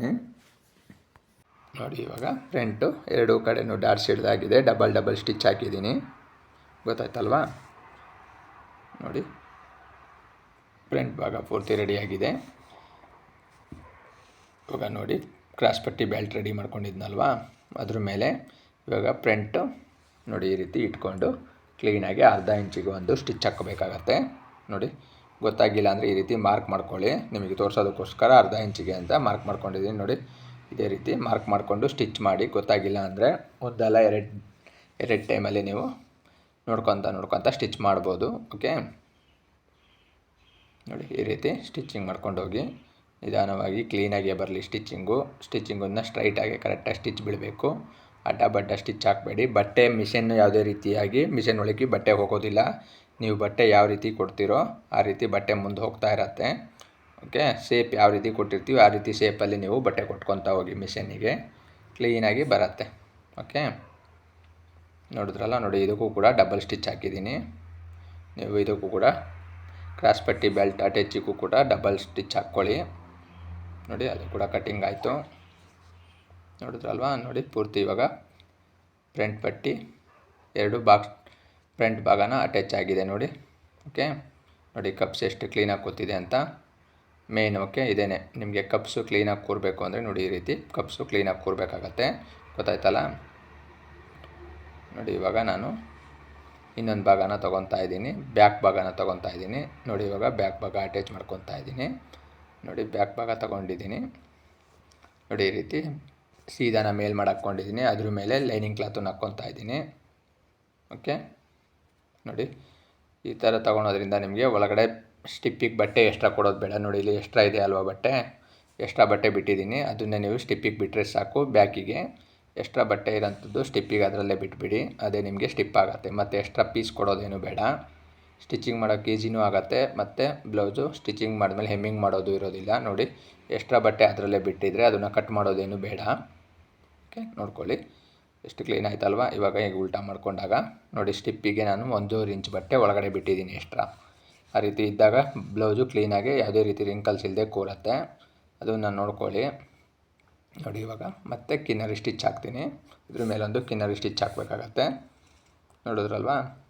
ನೋಡಿ, ಇವಾಗ ಫ್ರಂಟು ಎರಡೂ ಕಡೆನೂ ಡಾಟ್ಸ್ ಹಿಡ್ದಾಗಿದೆ ಡಬಲ್ ಡಬಲ್ ಸ್ಟಿಚ್ ಹಾಕಿದ್ದೀನಿ. ಗೊತ್ತಾಯ್ತಲ್ವಾ? ನೋಡಿ ಫ್ರಂಟ್ ಭಾಗ ಪೂರ್ತಿ ರೆಡಿಯಾಗಿದೆ ಇವಾಗ ನೋಡಿ ಕ್ರಾಸ್ ಪಟ್ಟಿ ಬೆಲ್ಟ್ ರೆಡಿ ಮಾಡ್ಕೊಂಡಿದ್ನಲ್ವಾ? ಅದ್ರ ಮೇಲೆ ಇವಾಗ ಫ್ರಂಟು ನೋಡಿ, ಈ ರೀತಿ ಇಟ್ಕೊಂಡು ಕ್ಲೀನಾಗಿ ಅರ್ಧ ಇಂಚಿಗೆ ಒಂದು ಸ್ಟಿಚ್ ಹಾಕ್ಕೋಬೇಕಾಗತ್ತೆ ನೋಡಿ, ಗೊತ್ತಾಗಿಲ್ಲ ಅಂದರೆ ಈ ರೀತಿ ಮಾರ್ಕ್ ಮಾಡ್ಕೊಳ್ಳಿ. ನಿಮಗೆ ತೋರಿಸೋದಕ್ಕೋಸ್ಕರ ಅರ್ಧ ಇಂಚಿಗೆ ಅಂತ ಮಾರ್ಕ್ ಮಾಡ್ಕೊಂಡಿದ್ದೀನಿ. ನೋಡಿ ಇದೇ ರೀತಿ ಮಾರ್ಕ್ ಮಾಡಿಕೊಂಡು ಸ್ಟಿಚ್ ಮಾಡಿ, ಗೊತ್ತಾಗಿಲ್ಲ ಅಂದರೆ ಒಂದಲ್ಲ ಎರಡು ಎರಡು ಟೈಮಲ್ಲಿ ನೀವು ನೋಡ್ಕೊತ ನೋಡ್ಕೊತ ಸ್ಟಿಚ್ ಮಾಡ್ಬೋದು ಓಕೆ ನೋಡಿ, ಈ ರೀತಿ ಸ್ಟಿಚ್ಚಿಂಗ್ ಮಾಡ್ಕೊಂಡು ಹೋಗಿ, ನಿಧಾನವಾಗಿ ಕ್ಲೀನಾಗಿಯೇ ಬರಲಿ ಸ್ಟಿಚ್ಚಿಂಗು ಸ್ಟಿಚ್ಚಿಂಗನ್ನು ಸ್ಟ್ರೈಟಾಗಿ ಕರೆಕ್ಟಾಗಿ ಸ್ಟಿಚ್ ಬಿಡಬೇಕು. ಅಡ್ಡ ಬಡ್ಡ ಸ್ಟಿಚ್ ಹಾಕಬೇಡಿ. ಬಟ್ಟೆ ಮಿಷನ್ ಯಾವುದೇ ರೀತಿಯಾಗಿ ಮಿಷನ್ ಒಳಗೆ ಬಟ್ಟೆ ಹೋಗೋದಿಲ್ಲ. ನೀವು ಬಟ್ಟೆ ಯಾವ ರೀತಿ ಕೊಡ್ತೀರೋ ಆ ರೀತಿ ಬಟ್ಟೆ ಮುಂದೆ ಹೋಗ್ತಾ ಇರತ್ತೆ. ಓಕೆ? ಶೇಪ್ ಯಾವ ರೀತಿ ಕೊಟ್ಟಿರ್ತೀವಿ, ಆ ರೀತಿ ಶೇಪಲ್ಲಿ ನೀವು ಬಟ್ಟೆ ಕೊಟ್ಕೊತಾ ಹೋಗಿ ಮಿಷನ್ನಿಗೆ ಕ್ಲೀನಾಗಿ ಬರುತ್ತೆ. ಓಕೆ? ನೋಡಿದ್ರಲ್ಲ, ನೋಡಿ, ಇದಕ್ಕೂ ಕೂಡ ಡಬಲ್ ಸ್ಟಿಚ್ ಹಾಕಿದ್ದೀನಿ. ನೀವು ಇದಕ್ಕೂ ಕೂಡ ಕ್ರಾಸ್ ಪಟ್ಟಿ ಬೆಲ್ಟ್ ಅಟ್ಯಾಚಿಗೂ ಕೂಡ ಡಬಲ್ ಸ್ಟಿಚ್ ಹಾಕ್ಕೊಳ್ಳಿ. ನೋಡಿ ಅದು ಕೂಡ ಕಟ್ಟಿಂಗ್ ಆಯಿತು. ನೋಡಿದ್ರಲ್ವಾ? ನೋಡಿ, ಪೂರ್ತಿ ಇವಾಗ ಫ್ರಂಟ್ ಪಟ್ಟಿ, ಎರಡು ಬಾಕ್ಸ್ ಫ್ರಂಟ್ ಭಾಗನ ಅಟ್ಯಾಚ್ ಆಗಿದೆ ನೋಡಿ. ಓಕೆ? ನೋಡಿ ಕಪ್ಸ್ ಎಷ್ಟು ಕ್ಲೀನಾಗಿ ಕೂತಿದೆ ಅಂತ. ಮೇನ್ ಓಕೆ, ಇದೇನೆ. ನಿಮಗೆ ಕಪ್ಸು ಕ್ಲೀನಾಗಿ ಕೂರಬೇಕು ಅಂದರೆ ನೋಡಿ ಈ ರೀತಿ ಕಪ್ಸು ಕ್ಲೀನಾಗಿ ಕೂರಬೇಕಾಗತ್ತೆ. ಗೊತ್ತಾಯ್ತಲ್ಲ? ನೋಡಿ ಇವಾಗ ನಾನು ಇನ್ನೊಂದು ಭಾಗನ ತೊಗೊತಾ ಇದ್ದೀನಿ. ಬ್ಯಾಕ್ ಭಾಗನ ತೊಗೊತಾ ಇದ್ದೀನಿ. ನೋಡಿ ಇವಾಗ ಬ್ಯಾಕ್ ಭಾಗ ಅಟ್ಯಾಚ್ ಮಾಡ್ಕೊತಾ ಇದ್ದೀನಿ. ನೋಡಿ ಬ್ಯಾಕ್ ಭಾಗ ತೊಗೊಂಡಿದ್ದೀನಿ. ನೋಡಿ ಈ ರೀತಿ ಸೀದಾನ ಮೇಲ್ ಮಾಡಾಕ್ಕೊಂಡಿದ್ದೀನಿ ಅದ್ರ ಮೇಲೆ ಲೈನಿಂಗ್ ಕ್ಲಾತನ್ನು ಹಾಕ್ಕೊತಾ ಇದ್ದೀನಿ. ಓಕೆ? ನೋಡಿ ಈ ಥರ ತೊಗೊಳೋದ್ರಿಂದ ನಿಮಗೆ ಒಳಗಡೆ ಸ್ಟಿಪ್ಪಿಗೆ ಬಟ್ಟೆ ಎಕ್ಸ್ಟ್ರಾ ಕೊಡೋದು ಬೇಡ ನೋಡಿ, ಇಲ್ಲಿ ಎಕ್ಸ್ಟ್ರಾ ಇದೆ ಅಲ್ವಾ ಬಟ್ಟೆ? ಎಕ್ಸ್ಟ್ರಾ ಬಟ್ಟೆ ಬಿಟ್ಟಿದ್ದೀನಿ. ಅದನ್ನೇ ನೀವು ಸ್ಟಿಪ್ಪಿಗೆ ಬಿಟ್ಟರೆ ಸಾಕು, ಬ್ಯಾಕಿಗೆ. ಎಕ್ಸ್ಟ್ರಾ ಬಟ್ಟೆ ಇರೋಂಥದ್ದು ಸ್ಟಿಪ್ಪಿಗೆ ಅದರಲ್ಲೇ ಬಿಟ್ಬಿಡಿ, ಅದೇ ನಿಮಗೆ ಸ್ಟಿಪ್ ಆಗುತ್ತೆ. ಮತ್ತು ಎಕ್ಸ್ಟ್ರಾ ಪೀಸ್ ಕೊಡೋದೇನು ಬೇಡ. ಸ್ಟಿಚಿಂಗ್ ಮಾಡೋಕ್ಕೆ ಈಸಿನೂ ಆಗುತ್ತೆ. ಮತ್ತು ಬ್ಲೌಸು ಸ್ಟಿಚಿಂಗ್ ಮಾಡಿದ್ಮೇಲೆ ಹೆಮ್ಮಿಂಗ್ ಮಾಡೋದು ಇರೋದಿಲ್ಲ. ನೋಡಿ, ಎಕ್ಸ್ಟ್ರಾ ಬಟ್ಟೆ ಅದರಲ್ಲೇ ಬಿಟ್ಟಿದ್ರೆ ಅದನ್ನು ಕಟ್ ಮಾಡೋದೇನು ಬೇಡ. ಓಕೆ, ನೋಡ್ಕೊಳ್ಳಿ. ಎಷ್ಟು ಕ್ಲೀನ್ ಆಯ್ತಲ್ವಾ? ಇವಾಗ ಈಗ ಉಲ್ಟಾ ಮಾಡ್ಕೊಂಡಾಗ. ನೋಡಿ, ಸ್ಟಿಪ್ಪಿಗೆ ನಾನು ಒಂದೂವರೆ ಇಂಚ್ ಬಟ್ಟೆ ಒಳಗಡೆ ಬಿಟ್ಟಿದ್ದೀನಿ ಎಕ್ಸ್ಟ್ರಾ. ಆ ರೀತಿ ಇದ್ದಾಗ ಬ್ಲೌಸು ಕ್ಲೀನಾಗಿ ಯಾವುದೇ ರೀತಿ ರಿಂಕಲ್ಸ್ ಇಲ್ಲದೆ ಕೂರತ್ತೆ. ಅದನ್ನು ನೋಡ್ಕೊಳ್ಳಿ. ನೋಡಿ ಇವಾಗ. ಮತ್ತೆ ಕಿನ್ನರಿ ಸ್ಟಿಚ್ ಹಾಕ್ತೀನಿ. ಇದ್ರ ಮೇಲೊಂದು ಕಿನ್ನರಿ ಸ್ಟಿಚ್ ಹಾಕಬೇಕಾಗತ್ತೆ. ನೋಡಿದ್ರಲ್ವಾ?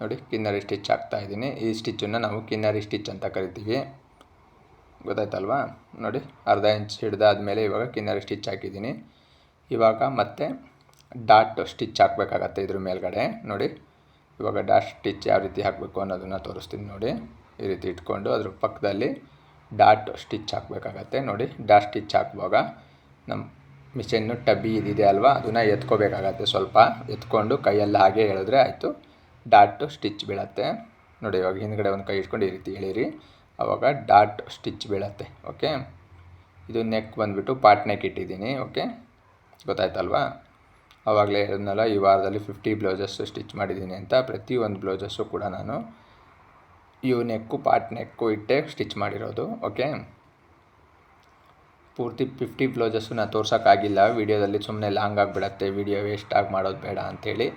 ನೋಡಿ ಕಿನ್ನರಿ ಸ್ಟಿಚ್ ಹಾಕ್ತಾ ಇದ್ದೀನಿ. ಈ ಸ್ಟಿಚ್ಚನ್ನು ನಾವು ಕಿನ್ನರಿ ಸ್ಟಿಚ್ ಅಂತ ಕರಿತೀವಿ. ಗೊತ್ತಾಯ್ತಲ್ವಾ? ನೋಡಿ, ಅರ್ಧ ಇಂಚ್ ಹಿಡ್ದಾದ್ಮೇಲೆ ಇವಾಗ ಕಿನ್ನರಿ ಸ್ಟಿಚ್ ಹಾಕಿದ್ದೀನಿ. ಇವಾಗ ಮತ್ತೆ ಡಾಟ್ ಸ್ಟಿಚ್ ಹಾಕಬೇಕಾಗತ್ತೆ ಇದ್ರ ಮೇಲ್ಗಡೆ. ನೋಡಿ ಇವಾಗ ಡಾಟ್ ಸ್ಟಿಚ್ ಯಾವ ರೀತಿ ಹಾಕಬೇಕು ಅನ್ನೋದನ್ನು ತೋರಿಸ್ತೀನಿ ನೋಡಿ. ಈ ರೀತಿ ಇಟ್ಕೊಂಡು ಅದ್ರ ಪಕ್ಕದಲ್ಲಿ ಡಾಟ್ ಸ್ಟಿಚ್ ಹಾಕಬೇಕಾಗತ್ತೆ. ನೋಡಿ ಡಾಟ್ ಸ್ಟಿಚ್ ಹಾಕುವಾಗ ನಮ್ಮ ಮಿಷನ್ನು ಟಬ್ಬಿ ಇದಿದೆ ಅಲ್ವಾ? ಅದನ್ನು ಎತ್ಕೋಬೇಕಾಗತ್ತೆ ಸ್ವಲ್ಪ. ಎತ್ಕೊಂಡು ಕೈಯಲ್ಲಿ ಹಾಗೆ ಹೇಳಿದ್ರೆ ಆಯಿತು. ಡಾಟ್ ಸ್ಟಿಚ್ ಬೀಳತ್ತೆ. ನೋಡಿ, ಇವಾಗ ಹಿಂದ್ಗಡೆ ಒಂದು ಕೈ ಇಟ್ಕೊಂಡು ಈ ರೀತಿ ಹೇಳಿರಿ ಅವಾಗ ಡಾಟ್ ಸ್ಟಿಚ್ ಬೀಳತ್ತೆ. ಓಕೆ ಇದು ನೆಕ್ ಬಂದುಬಿಟ್ಟು ಪಾಟ್ ನೆಕ್ ಇಟ್ಟಿದ್ದೀನಿ ಓಕೆ ಗೊತ್ತಾಯ್ತಲ್ವಾ? ಆವಾಗಲೇ ಹೇಳಿದ್ನಲ್ಲ, ಈ ವಾರದಲ್ಲಿ ಫಿಫ್ಟಿ ಬ್ಲೌಸಸ್ಸು ಸ್ಟಿಚ್ ಮಾಡಿದ್ದೀನಿ ಅಂತ. ಪ್ರತಿಯೊಂದು ಬ್ಲೌಸಸ್ಸು ಕೂಡ ನಾನು ಇವು ನೆಕ್ಕು ಪಾಟ್ ನೆಕ್ಕು ಇಟ್ಟೆ ಸ್ಟಿಚ್ ಮಾಡಿರೋದು ಓಕೆ ಪೂರ್ತಿ ಫಿಫ್ಟಿ ಬ್ಲೌಸಸ್ಸು ನಾನು ತೋರ್ಸೋಕ್ಕಾಗಿಲ್ಲ. ವೀಡಿಯೋದಲ್ಲಿ ಸುಮ್ಮನೆ ಲಾಂಗ್ ಆಗಿಬಿಡತ್ತೆ. ವೀಡಿಯೋ ವೇಸ್ಟಾಗಿ ಮಾಡೋದು ಬೇಡ ಅಂಥೇಳಿ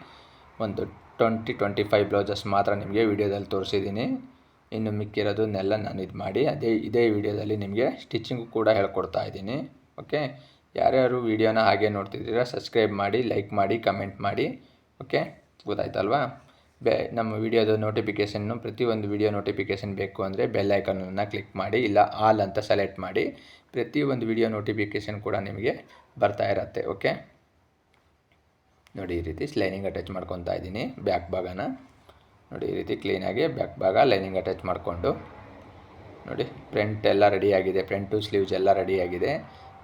ಒಂದು ಟ್ವೆಂಟಿ ಟ್ವೆಂಟಿ ಫೈವ್ ಬ್ಲೌಸಸ್ ಮಾತ್ರ ನಿಮಗೆ ವೀಡಿಯೋದಲ್ಲಿ ತೋರಿಸಿದ್ದೀನಿ. ಇನ್ನು ಮಿಕ್ಕಿರೋದನ್ನೆಲ್ಲ ನಾನು ಇದು ಮಾಡಿ ಅದೇ, ಇದೇ ವೀಡಿಯೋದಲ್ಲಿ ನಿಮಗೆ ಸ್ಟಿಚಿಂಗು ಕೂಡ ಹೇಳ್ಕೊಡ್ತಾ ಇದ್ದೀನಿ ಓಕೆ ಯಾರ್ಯಾರು ವೀಡಿಯೋನ ಹಾಗೆ ನೋಡ್ತಿದ್ದೀರಾ ಸಬ್ಸ್ಕ್ರೈಬ್ ಮಾಡಿ ಲೈಕ್ ಮಾಡಿ ಕಮೆಂಟ್ ಮಾಡಿ ಓಕೆ ಗೊತ್ತಾಯ್ತಲ್ವಾ? ಬೆ, ನಮ್ಮ ವೀಡಿಯೋದ ನೋಟಿಫಿಕೇಷನ್ನು ಪ್ರತಿಯೊಂದು ವೀಡಿಯೋ ನೋಟಿಫಿಕೇಷನ್ ಬೇಕು ಅಂದರೆ ಬೆಲ್ ಐಕನನ್ನು ಕ್ಲಿಕ್ ಮಾಡಿ, ಇಲ್ಲ ಆಲ್ ಅಂತ ಸೆಲೆಕ್ಟ್ ಮಾಡಿ, ಪ್ರತಿಯೊಂದು ವೀಡಿಯೋ ನೋಟಿಫಿಕೇಷನ್ ಕೂಡ ನಿಮಗೆ ಬರ್ತಾ ಇರತ್ತೆ ಓಕೆ ನೋಡಿ ಈ ರೀತಿ ಸ್ಲೈನಿಂಗ್ ಅಟ್ಯಾಚ್ ಮಾಡ್ಕೊತಾ ಇದ್ದೀನಿ ಬ್ಯಾಕ್ ಭಾಗನ. ನೋಡಿ ಈ ರೀತಿ ಕ್ಲೀನಾಗಿ ಬ್ಯಾಕ್ ಭಾಗ ಲೈನಿಂಗ್ ಅಟ್ಯಾಚ್ ಮಾಡಿಕೊಂಡು. ನೋಡಿ ಫ್ರಂಟ್ ಎಲ್ಲ ರೆಡಿಯಾಗಿದೆ ಫ್ರಂಟು ಸ್ಲೀವ್ಸ್ ಎಲ್ಲ ರೆಡಿಯಾಗಿದೆ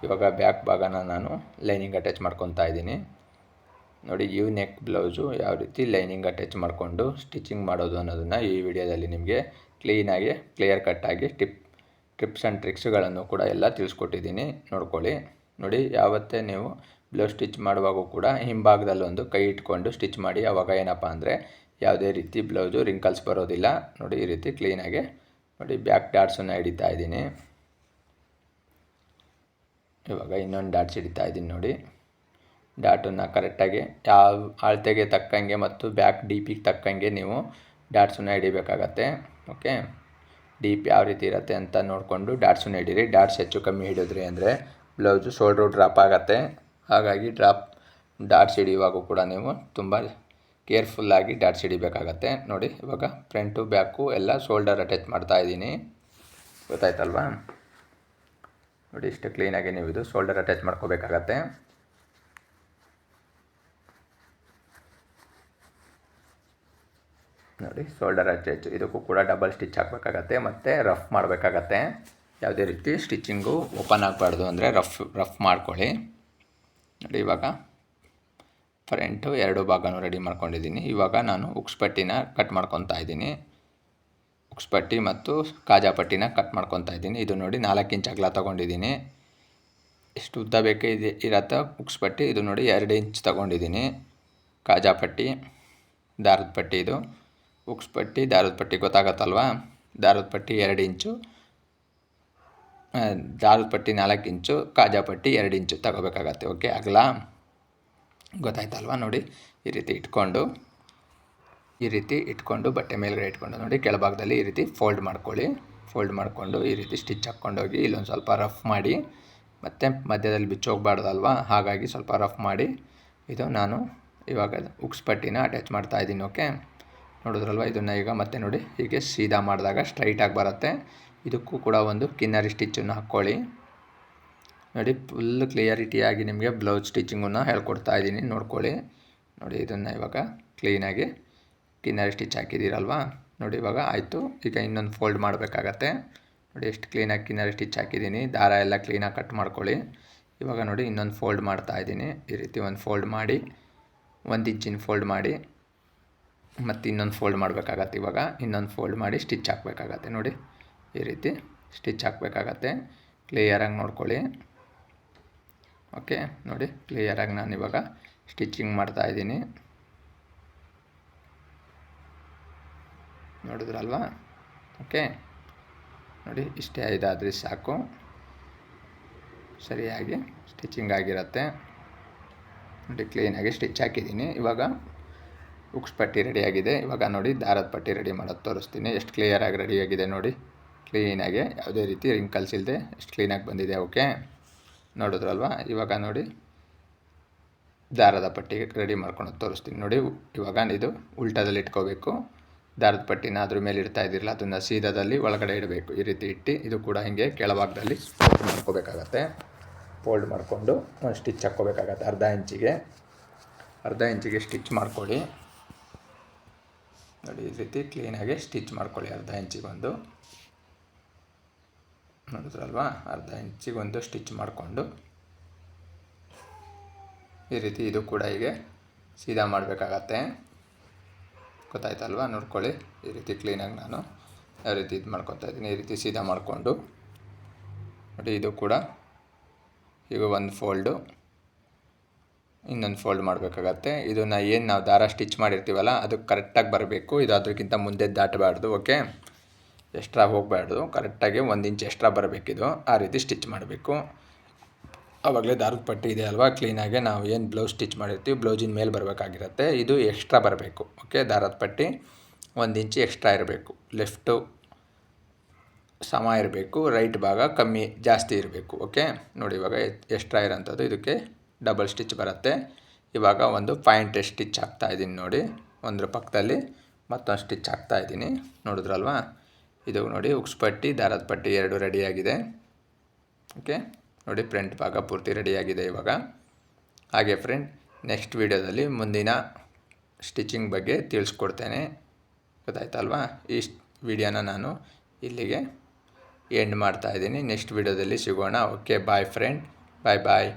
ಇವಾಗ ಬ್ಯಾಕ್ ಭಾಗನ ನಾನು ಲೈನಿಂಗ್ ಅಟ್ಯಾಚ್ ಮಾಡ್ಕೊತಾ ಇದ್ದೀನಿ. ನೋಡಿ ಯು ನೆಕ್ ಬ್ಲೌಸು ಯಾವ ರೀತಿ ಲೈನಿಂಗ್ ಅಟ್ಯಾಚ್ ಮಾಡಿಕೊಂಡು ಸ್ಟಿಚಿಂಗ್ ಮಾಡೋದು ಅನ್ನೋದನ್ನು ಈ ವಿಡಿಯೋದಲ್ಲಿ ನಿಮಗೆ ಕ್ಲೀನಾಗಿ ಕ್ಲಿಯರ್ ಕಟ್ಟಾಗಿ ಟಿಪ್, ಟಿಪ್ಸ್ ಆ್ಯಂಡ್ ಟ್ರಿಕ್ಸ್ಗಳನ್ನು ಕೂಡ ಎಲ್ಲ ತಿಳಿಸ್ಕೊಟ್ಟಿದ್ದೀನಿ. ನೋಡ್ಕೊಳ್ಳಿ. ನೋಡಿ, ಯಾವತ್ತೇ ನೀವು ಬ್ಲೌಸ್ ಸ್ಟಿಚ್ ಮಾಡುವಾಗೂ ಕೂಡ ಹಿಂಭಾಗದಲ್ಲಿ ಒಂದು ಕೈ ಇಟ್ಕೊಂಡು ಸ್ಟಿಚ್ ಮಾಡಿ, ಅವಾಗ ಏನಪ್ಪ ಅಂದರೆ ಯಾವುದೇ ರೀತಿ ಬ್ಲೌಸು ರಿಂಕಲ್ಸ್ ಬರೋದಿಲ್ಲ. ನೋಡಿ, ಈ ರೀತಿ ಕ್ಲೀನಾಗಿ ನೋಡಿ, ಬ್ಯಾಕ್ ಡಾಟ್ಸನ್ನು ಹಿಡಿತಾ ಇದ್ದೀನಿ. ಇವಾಗ ಇನ್ನೊಂದು ಡಾಟ್ಸ್ ಹಿಡಿತಾ ಇದ್ದೀನಿ ನೋಡಿ. ಡಾಟನ್ನು ಕರೆಕ್ಟಾಗಿ ಯಾವ ಅಳತೆಗೆ ತಕ್ಕಂಗೆ ಮತ್ತು ಬ್ಯಾಕ್ ಡಿಪಿಗೆ ತಕ್ಕಂಗೆ ನೀವು ಡಾಟ್ಸನ್ನು ಹಿಡಿಬೇಕಾಗತ್ತೆ. ಓಕೆ? ಡೀಪ್ ಯಾವ ರೀತಿ ಇರುತ್ತೆ ಅಂತ ನೋಡಿಕೊಂಡು ಡಾಟ್ಸನ್ನು ಹಿಡೀರಿ. ಡಾಟ್ಸ್ ಹೆಚ್ಚು ಕಮ್ಮಿ ಹಿಡಿದ್ರಿ ಅಂದರೆ ಬ್ಲೌಸು ಶೋಲ್ಡ್ರು ಡ್ರಾಪ್ ಆಗುತ್ತೆ. ಹಾಗಾಗಿ ಡ್ರಾಪ್ ಡಾಟ್ಸ್ ಹಿಡಿಯುವಾಗ ಕೂಡ ನೀವು ತುಂಬ ಕೇರ್ಫುಲ್ಲಾಗಿ ಡಾಟ್ಸ್ ಹಿಡಿಬೇಕಾಗತ್ತೆ. ನೋಡಿ ಇವಾಗ ಫ್ರಂಟು ಬ್ಯಾಕು ಎಲ್ಲ ಶೋಲ್ಡರ್ ಅಟ್ಯಾಚ್ ಮಾಡ್ತಾ ಇದ್ದೀನಿ. ಗೊತ್ತಾಯ್ತಲ್ವಾ? ನೋಡಿ, ಇಷ್ಟು ಕ್ಲೀನಾಗಿ ನೀವು ಇದು ಶೋಲ್ಡರ್ ಅಟ್ಯಾಚ್ ಮಾಡ್ಕೋಬೇಕಾಗತ್ತೆ. ನೋಡಿ ಶೋಲ್ಡರ್ ಅಟ್ಯಾಚ್ ಇದಕ್ಕೂ ಕೂಡ ಡಬಲ್ ಸ್ಟಿಚ್ ಹಾಕಬೇಕಾಗತ್ತೆ, ಮತ್ತು ರಫ್ ಮಾಡಬೇಕಾಗತ್ತೆ. ಯಾವುದೇ ರೀತಿ ಸ್ಟಿಚಿಂಗು ಓಪನ್ ಆಗಬಾರ್ದು ಅಂದರೆ ರಫ್ ರಫ್ ಮಾಡ್ಕೊಳ್ಳಿ. ನೋಡಿ, ಇವಾಗ ಫ್ರಂಟು ಎರಡು ಭಾಗನೂ ರೆಡಿ ಮಾಡ್ಕೊಂಡಿದ್ದೀನಿ. ಇವಾಗ ನಾನು ಉಕ್ಸ್ಪಟ್ಟಿನ ಕಟ್ ಮಾಡ್ಕೊತಾ ಇದ್ದೀನಿ. ಉಕ್ಸ್ಪಟ್ಟಿ ಮತ್ತು ಕಾಜಾಪಟ್ಟಿನ ಕಟ್ ಮಾಡ್ಕೊತಾ ಇದ್ದೀನಿ. ಇದು ನೋಡಿ ನಾಲ್ಕು ಇಂಚ್ ಅಗಲ ತೊಗೊಂಡಿದ್ದೀನಿ. ಎಷ್ಟು ಉದ್ದ ಬೇಕು ಇದೆ, ಇರತ್ತ. ಉಕ್ಸ್ಪಟ್ಟಿ, ಇದು ನೋಡಿ ಎರಡು ಇಂಚ್ ತೊಗೊಂಡಿದ್ದೀನಿ. ಕಾಜಾಪಟ್ಟಿ, ದಾರದ ಪಟ್ಟಿ ಇದು. ಉಕ್ಸ್ಪಟ್ಟಿ, ದಾರದ ಪಟ್ಟಿ ಗೊತ್ತಾಗತ್ತಲ್ವಾ? ದಾರದ ಪಟ್ಟಿ ಎರಡು ಇಂಚು. ದಾರದ ಪಟ್ಟಿ ನಾಲ್ಕು ಇಂಚು, ಕಾಜಾಪಟ್ಟಿ ಎರಡು ಇಂಚು ತಗೋಬೇಕಾಗತ್ತೆ. ಓಕೆ, ಅಗಲ ಗೊತ್ತಾಯ್ತಲ್ವ? ನೋಡಿ, ಈ ರೀತಿ ಇಟ್ಕೊಂಡು. ಈ ರೀತಿ ಇಟ್ಕೊಂಡು ಬಟ್ಟೆ ಮೇಲ್ಗಡೆ ಇಟ್ಕೊಂಡು ನೋಡಿ ಕೆಳಭಾಗದಲ್ಲಿ ಈ ರೀತಿ ಫೋಲ್ಡ್ ಮಾಡ್ಕೊಳ್ಳಿ. ಫೋಲ್ಡ್ ಮಾಡಿಕೊಂಡು ಈ ರೀತಿ ಸ್ಟಿಚ್ ಹಾಕ್ಕೊಂಡೋಗಿ ಇಲ್ಲೊಂದು ಸ್ವಲ್ಪ ರಫ್ ಮಾಡಿ, ಮತ್ತು ಮಧ್ಯದಲ್ಲಿ ಬಿಚ್ಚೋಗ್ಬಾರ್ದಲ್ವಾ? ಹಾಗಾಗಿ ಸ್ವಲ್ಪ ರಫ್ ಮಾಡಿ. ಇದು ನಾನು ಇವಾಗ ಉಕ್ಸ್ ಪಟ್ಟಿನ ಅಟ್ಯಾಚ್ ಮಾಡ್ತಾ ಇದ್ದೀನಿ ಓಕೆ ನೋಡಿದ್ರಲ್ವ? ಇದನ್ನು ಈಗ ಮತ್ತೆ ನೋಡಿ, ಹೀಗೆ ಸೀದಾ ಮಾಡಿದಾಗ ಸ್ಟ್ರೈಟಾಗಿ ಬರುತ್ತೆ. ಇದಕ್ಕೂ ಕೂಡ ಒಂದು ಕಿನ್ನರಿ ಸ್ಟಿಚ್ಚನ್ನು ಹಾಕ್ಕೊಳ್ಳಿ. ನೋಡಿ ಫುಲ್ ಕ್ಲಿಯರಿಟಿಯಾಗಿ ನಿಮಗೆ ಬ್ಲೌಸ್ ಸ್ಟಿಚಿಂಗನ್ನು ಹೇಳ್ಕೊಡ್ತಾ ಇದ್ದೀನಿ, ನೋಡ್ಕೊಳ್ಳಿ. ನೋಡಿ, ಇದನ್ನು ಇವಾಗ ಕ್ಲೀನಾಗಿ ಕಿನ್ನರಿ ಸ್ಟಿಚ್ ಹಾಕಿದ್ದೀರಲ್ವಾ? ನೋಡಿ ಇವಾಗ ಆಯಿತು. ಈಗ ಇನ್ನೊಂದು ಫೋಲ್ಡ್ ಮಾಡಬೇಕಾಗತ್ತೆ. ನೋಡಿ ಎಷ್ಟು ಕ್ಲೀನಾಗಿ ಕಿನ್ನರ್ ಸ್ಟಿಚ್ ಹಾಕಿದ್ದೀನಿ. ದಾರ ಎಲ್ಲ ಕ್ಲೀನಾಗಿ ಕಟ್ ಮಾಡ್ಕೊಳ್ಳಿ. ಇವಾಗ ನೋಡಿ ಇನ್ನೊಂದು ಫೋಲ್ಡ್ ಮಾಡ್ತಾ ಇದ್ದೀನಿ. ಈ ರೀತಿ ಒಂದು ಫೋಲ್ಡ್ ಮಾಡಿ, ಒಂದು ಇಂಚಿನ ಫೋಲ್ಡ್ ಮಾಡಿ, ಮತ್ತು ಇನ್ನೊಂದು ಫೋಲ್ಡ್ ಮಾಡಬೇಕಾಗತ್ತೆ ಇವಾಗ. ಇನ್ನೊಂದು ಫೋಲ್ಡ್ ಮಾಡಿ ಸ್ಟಿಚ್ ಹಾಕಬೇಕಾಗತ್ತೆ. ನೋಡಿ ಈ ರೀತಿ ಸ್ಟಿಚ್ ಹಾಕಬೇಕಾಗತ್ತೆ. ಕ್ಲಿಯರಾಗಿ ನೋಡ್ಕೊಳ್ಳಿ. ಓಕೆ, ನೋಡಿ ಕ್ಲಿಯರಾಗಿ ನಾನು ಇವಾಗ ಸ್ಟಿಚಿಂಗ್ ಮಾಡ್ತಾ ಇದ್ದೀನಿ. ನೋಡಿದ್ರಲ್ವಾ? ಓಕೆ ನೋಡಿ, ಇಷ್ಟೇ ಇದಾದರೆ ಸಾಕು. ಸರಿಯಾಗಿ ಸ್ಟಿಚಿಂಗ್ ಆಗಿರುತ್ತೆ. ನೋಡಿ ಕ್ಲೀನಾಗಿ ಸ್ಟಿಚ್ ಹಾಕಿದ್ದೀನಿ. ಇವಾಗ ಉಕ್ಸ್ ಪಟ್ಟಿ ರೆಡಿಯಾಗಿದೆ ಇವಾಗ ನೋಡಿ, ದಾರದ ಪಟ್ಟಿ ರೆಡಿ ಮಾಡೋದು ತೋರಿಸ್ತೀನಿ. ಎಷ್ಟು ಕ್ಲಿಯರಾಗಿ ರೆಡಿಯಾಗಿದೆ ನೋಡಿ. ಕ್ಲೀನಾಗಿ ಯಾವುದೇ ರೀತಿ ರಿಂಕಲ್ಸ್ ಇಲ್ಲದೆ ಎಷ್ಟು ಕ್ಲೀನಾಗಿ ಬಂದಿದೆ ಓಕೆ ನೋಡಿದ್ರಲ್ವ? ಇವಾಗ ನೋಡಿ, ದಾರದ ಪಟ್ಟಿಗೆ ರೆಡಿ ಮಾಡ್ಕೊಂಡು ತೋರಿಸ್ತೀನಿ. ನೋಡಿ, ಇವಾಗ ಇದು ಉಲ್ಟಾದಲ್ಲಿ ಇಟ್ಕೋಬೇಕು. ದಾರದ ಪಟ್ಟಿನ ಅದ್ರ ಮೇಲೆ ಇಡ್ತಾ ಇದ್ದಿರಲ್ಲ, ಅದನ್ನು ಸೀದಾದಲ್ಲಿ ಒಳಗಡೆ ಇಡಬೇಕು. ಈ ರೀತಿ ಇಟ್ಟು ಇದು ಕೂಡ ಹೀಗೆ ಕೆಳಭಾಗದಲ್ಲಿ ಫೋಲ್ಡ್ ಮಾಡ್ಕೋಬೇಕಾಗತ್ತೆ. ಫೋಲ್ಡ್ ಮಾಡಿಕೊಂಡು ಒಂದು ಸ್ಟಿಚ್ ಹಾಕ್ಕೋಬೇಕಾಗತ್ತೆ, ಅರ್ಧ ಇಂಚಿಗೆ. ಅರ್ಧ ಇಂಚಿಗೆ ಸ್ಟಿಚ್ ಮಾಡ್ಕೊಳ್ಳಿ. ನೋಡಿ, ಈ ರೀತಿ ಕ್ಲೀನಾಗಿ ಸ್ಟಿಚ್ ಮಾಡ್ಕೊಳ್ಳಿ, ಅರ್ಧ ಇಂಚಿಗೊಂದು. ನೋಡಿದ್ರಲ್ವಾ? ಅರ್ಧ ಇಂಚಿಗೊಂದು ಸ್ಟಿಚ್ ಮಾಡಿಕೊಂಡು. ಈ ರೀತಿ ಇದು ಕೂಡ ಹೀಗೆ ಸೀದಾ ಮಾಡಬೇಕಾಗತ್ತೆ. ಗೊತ್ತಾಯ್ತಲ್ವಾ? ನೋಡ್ಕೊಳ್ಳಿ. ಈ ರೀತಿ ಕ್ಲೀನಾಗಿ ನಾನು ಯಾವ ರೀತಿ ಇದು ಮಾಡ್ಕೊತಾ ಇದ್ದೀನಿ. ಈ ರೀತಿ ಸೀದಾ ಮಾಡಿಕೊಂಡು ನೋಡಿ, ಇದು ಕೂಡ ಈಗ ಒಂದು ಫೋಲ್ಡು ಇನ್ನೊಂದು ಫೋಲ್ಡ್ ಮಾಡಬೇಕಾಗತ್ತೆ. ಇದನ್ನು ಏನು ನಾವು ದಾರ ಸ್ಟಿಚ್ ಮಾಡಿರ್ತೀವಲ್ಲ, ಅದು ಕರೆಕ್ಟಾಗಿ ಬರಬೇಕು. ಇದು ಅದಕ್ಕಿಂತ ಮುಂದೆ ದಾಟಬಾರ್ದು, ಓಕೆ? ಎಕ್ಸ್ಟ್ರಾ ಹೋಗಬಾರ್ದು. ಕರೆಕ್ಟಾಗಿ ಒಂದು ಇಂಚ್ ಎಕ್ಸ್ಟ್ರಾ ಬರಬೇಕಿದು. ಆ ರೀತಿ ಸ್ಟಿಚ್ ಮಾಡಬೇಕು. ಆವಾಗಲೇ ದಾರದ ಪಟ್ಟಿ ಇದೆ ಅಲ್ವಾ? ಕ್ಲೀನಾಗಿ ನಾವು ಏನು ಬ್ಲೌಸ್ ಸ್ಟಿಚ್ ಮಾಡಿರ್ತೀವಿ ಬ್ಲೌಸಿನ ಮೇಲೆ ಬರಬೇಕಾಗಿರುತ್ತೆ. ಇದು ಎಕ್ಸ್ಟ್ರಾ ಬರಬೇಕು. ಓಕೆ ದಾರದ ಪಟ್ಟಿ ಒಂದು ಇಂಚು ಎಕ್ಸ್ಟ್ರಾ ಇರಬೇಕು. ಲೆಫ್ಟು ಸಮ ಇರಬೇಕು ರೈಟ್ ಭಾಗ ಕಮ್ಮಿ ಜಾಸ್ತಿ ಇರಬೇಕು. ಓಕೆ ನೋಡಿ ಇವಾಗ ಎಕ್ಸ್ಟ್ರಾ ಇರೋಂಥದ್ದು. ಇದಕ್ಕೆ ಡಬಲ್ ಸ್ಟಿಚ್ ಬರುತ್ತೆ. ಇವಾಗ ಒಂದು ಪಾಯಿಂಟ್ ಸ್ಟಿಚ್ ಹಾಕ್ತಾ ಇದ್ದೀನಿ ನೋಡಿ. ಒಂದ್ರ ಪಕ್ಕದಲ್ಲಿ ಮತ್ತೊಂದು ಸ್ಟಿಚ್ ಹಾಕ್ತಾ ಇದ್ದೀನಿ. ನೋಡಿದ್ರಲ್ವಾ? ಇದು ನೋಡಿ ಉಕ್ಸ್ ಪಟ್ಟಿ, ದಾರದ ಪಟ್ಟಿ ಎರಡು ರೆಡಿಯಾಗಿದೆ ಓಕೆ ನೋಡಿ ಫ್ರಂಟ್ ಭಾಗ ಪೂರ್ತಿ ರೆಡಿಯಾಗಿದೆ ಇವಾಗ. ಹಾಗೆ ಫ್ರೆಂಡ್, ನೆಕ್ಸ್ಟ್ ವೀಡಿಯೋದಲ್ಲಿ ಮುಂದಿನ ಸ್ಟಿಚಿಂಗ್ ಬಗ್ಗೆ ತಿಳಿಸ್ಕೊಡ್ತೇನೆ. ಗೊತ್ತಾಯ್ತಲ್ವಾ? ಈ ವಿಡಿಯೋನ ನಾನು ಇಲ್ಲಿಗೆ ಎಂಡ್ ಮಾಡ್ತಾ ಇದ್ದೀನಿ. ನೆಕ್ಸ್ಟ್ ವೀಡಿಯೋದಲ್ಲಿ ಸಿಗೋಣ. Okay, bye friend. Bye bye.